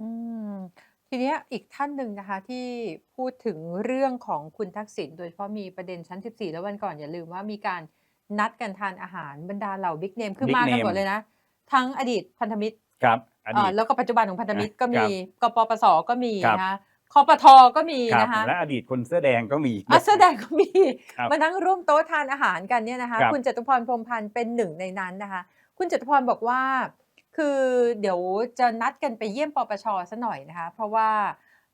อืม ทีเนี้ยอีกท่านหนึ่งนะคะ ที่พูดถึงเรื่องของคุณทักษิณโดยเฉพาะมีประเด็นชั้น 14 แล้ววันก่อนอย่าลืมว่ามีการนัดกันทานอาหารบรรดาเหล่าบิ๊กเนมคือบิ๊กมากันเนมหมดเลยนะ ทั้งอดีตพันธมิตรครับ อเอ่ดีอตแล้วก็ปัจจุบันของพันธมิตรก็คมีรับกปปสก็มีครับ นะคะคปทก็มีครับนะคะ และอดีตคนเสื้อแดงก็มีอะแสอแดงก็มี ครับ มานั่งร่วมโต๊ะทานอาหารกันเนี่ยนะคะ ครับ คุณจตุพรพรหมพันธ์เป็นหนึ่งในนั้นนะคะ คุณจตุพรบอกว่า คือเดี๋ยวจะนัดกันไปเยี่ยมปปชซะหน่อยนะคะ เพราะว่า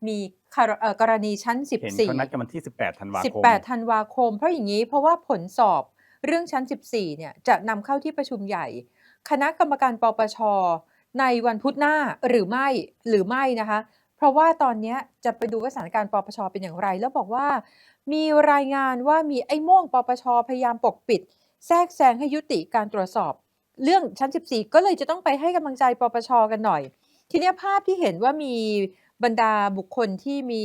มีคารเอ่อกรณีชั้นเห็นเขานัด14กันวันที่ 18ธันวาคม18ธันวาคม เพราะอย่างนี้เพราะว่าผลสอบเรื่องชั้น 14 เนี่ยจะนำเข้าที่ประชุมใหญ่ คณะกรรมการปปช ในวันพุธหน้าหรือไม่หรือไม่นะคะ เพราะว่าตอนเนี้ยจะไปดูว่าสถานการณ์ปปชเป็นอย่างไร แล้วบอกว่า มีรายงานว่ามีไอ้โม่งปปชพยายามปกปิด แทรกแซงให้ยุติการตรวจสอบ เรื่องชั้น 14 ก็เลยจะต้องไปให้กำลังใจปปชกันหน่อย ทีนี้ภาพที่เห็นว่ามีบรรดาบุคคลที่มี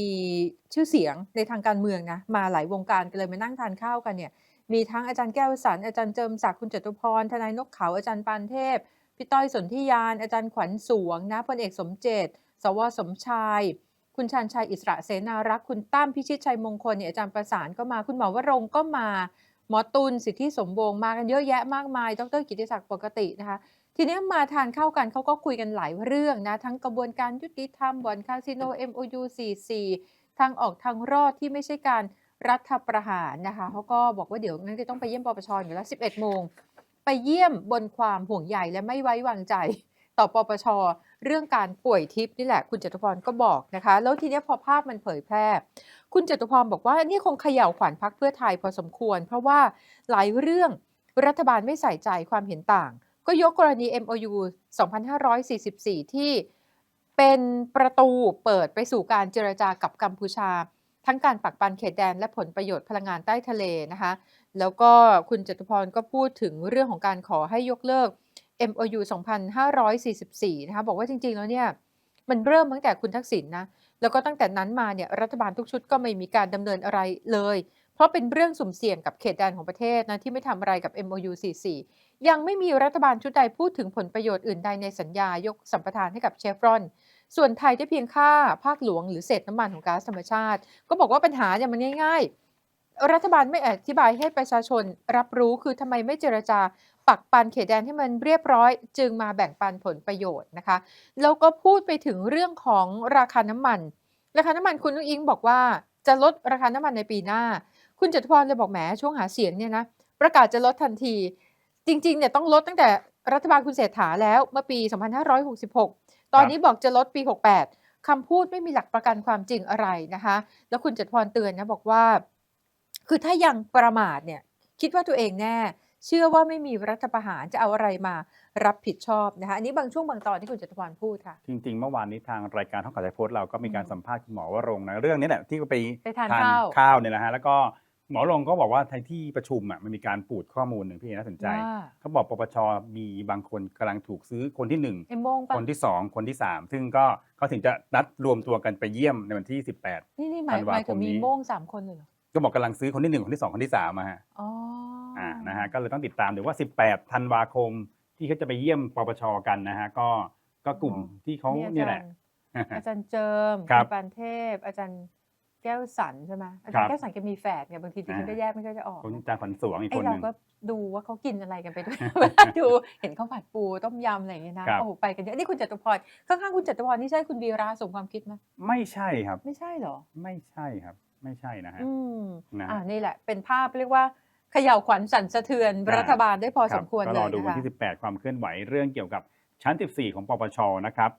ชื่อเสียงในทางการเมืองนะมาหลายวงการกันเลยมานั่งทานข้าวกันเนี่ยมีทั้งอาจารย์แก้วสันอาจารย์เจิมศักดิ์คุณจตุพรทนายนกเขาอาจารย์ปานเทพพี่ต้อยสนธิยาน อาจารย์ขวัญสวงนะพลเอกสมเจต สวสมชาย คุณชันชัยอิสระเสนารัก คุณตั้มพิชิตชัยมงคลเนี่ยอาจารย์ประสานก็มาคุณหมอวรงก็มา หมอตุลสิทธิสมวงมากันเยอะแยะมากมาย ดรกิติศักดิ์ปกตินะคะ ทีนี้มาทานเข้ากันเขาก็คุยกันหลายเรื่องนะ ทั้งกระบวนการยุติธรรมบ่อนคาสิโน MOU 44 ทางออกทางรอดที่ไม่ใช่การรัฐประหารนะคะเขาก็บอกว่าเดี๋ยวงั้นจะต้องไปเยี่ยมปปชอยู่แล้ว 11 โมง ไปเยี่ยมบนความห่วงใยและไม่ไว้วางใจ ต่อปปช เรื่องการป่วยทิพย์นี่แหละ คุณจตุพรก็บอกนะคะ แล้วทีนี้พอภาพมันเผยแพร่ คุณจตุพรบอกว่านี่คงเขย่าวขวัญพักเพื่อไทยพอสมควร เพราะว่าหลายเรื่องรัฐบาลไม่ใส่ใจความเห็นต่าง ก็ยกกรณี MOU 2544 ที่เป็นประตูเปิดไปสู่การเจรจากับกัมพูชา ทั้งการปักปันเขตแดนและผลประโยชน์พลังงานใต้ทะเลนะคะแล้วก็คุณจตุพรก็พูดถึงเรื่องของการขอให้ยกเลิก MOU 2544 นะคะบอกว่าจริงๆ แล้วเนี่ย มันเริ่มตั้งแต่คุณทักษิณนะ แล้วก็ตั้งแต่นั้นมาเนี่ยรัฐบาลทุกชุดก็ไม่มีการดำเนินอะไรเลย เพราะเป็นเรื่องสุ่มเสี่ยงกับเขตแดนของประเทศนะที่ไม่ทำอะไรกับ MOU 44 ยังไม่มีรัฐบาลชุดใดพูดถึงผลประโยชน์อื่นใดในสัญญายกสัมปทานให้กับเชฟรอน ส่วนไทยได้เพียงค่าภาคหลวงหรือเศษน้ำมันของก๊าซธรรมชาติ ก็บอกว่าปัญหาเนี่ยมันง่ายๆ รัฐบาลไม่อธิบายให้ประชาชนรับรู้คือทำไมไม่เจรจา ปักปันเขตแดนให้มันเรียบร้อย จึงมาแบ่งปันผลประโยชน์นะคะ แล้วก็พูดไปถึงเรื่องของราคาน้ำมัน ราคาน้ำมันคุณนุ้งอิงบอกว่าจะลดราคาน้ำมันในปีหน้า คุณจตุพรเลยบอกแหมช่วงหาเสียงเนี่ยนะประกาศจะลดทันที จริงๆเนี่ยต้องลดตั้งแต่รัฐบาลคุณเศรษฐาแล้วเมื่อปี 2566 ตอนนี้บอกจะลดปี 68คำพูดไม่มีหลักประกันความจริงอะไรนะคะ แล้วคุณจตุพรเตือนนะบอกว่า คือถ้ายังประมาทเนี่ยคิดว่าตัวเองแน่ เชื่อว่าไม่มีรัฐประหารจะเอาอะไรมารับผิดชอบนะคะอันนี้บางช่วงบางตอนที่คุณจตุพรพูดค่ะ จริงๆ เมื่อวานนี้ทางรายการท่องกับไทยโพสต์เราก็มีการอืมสัมภาษณ์คุณหมอวรงค์นะเรื่องนี้แหละที่ไปไปทานข้าวข้าวเนี่ยนะฮะแล้วก็หมอวรงค์ก็บอกว่าในที่ประชุมอะมันมีการปูดข้อมูลหนึ่งที่น่าสนใจว่าเขาบอกปปชมีบางคนกำลังถูกซื้อคนที่หนึ่งเอ็มโมงปะคนที่สองคนที่สามซึ่งก็เขาถึงจะนัดรวมตัวกันไปเยี่ยมในวันที่ 18นี่นี่หมายธันวาหมายถึงคมนี้มีโม่งสามคนเลยเหรอ ก็บอกกำลังซื้อคนที่หนึ่งคนที่สองคนที่สามมาฮะอ๋อออ่านะฮะก็เลยต้องติดตามเดี๋ยวว่า 18ธันวาคมที่เขาจะไปเยี่ยมปปชกันนะฮะก็ก็กลุ่มที่เขานี่อาเนี่ยจาแหรละย์อาจารย์เจิมครับณปานเทพ อาจารย์แก้วสันใช่ไหมอาคจารรับย์แก้วสันแกมีแฝดไงบางทีดิฉันอ่าก็แยกไม่ค่อยจะออกคนนะจาขวัญสวงอีกไอคนหเรานึ่งก็ดูว่าเขากินอะไรกันไปด้วยเวลาดูเห็นข้าวผัดปูต้มยำอะไรอย่างเงี้ยนะครับโอ้โหไปกันเยอะนี่คุณจตุพรข้างๆคุณจตุพรนี่ใช่คุณวีระสมความคิดไหมไม่ใช่ครับ ไม่ใช่เหรอ ไม่ใช่ครับ ไม่ใช่นะฮะอืมนะอ่านี่แหละ เป็นภาพเรียกว่าเขย่าวขวัญสั่นสะเทือนอ่า รัฐบาลได้พอคสรับมควรก็เลรอยดูนะวันคะ ที่ 18 ความเคลื่อนไหวเรื่องเกี่ยวกับชั้น 14 ของปปชนะครับ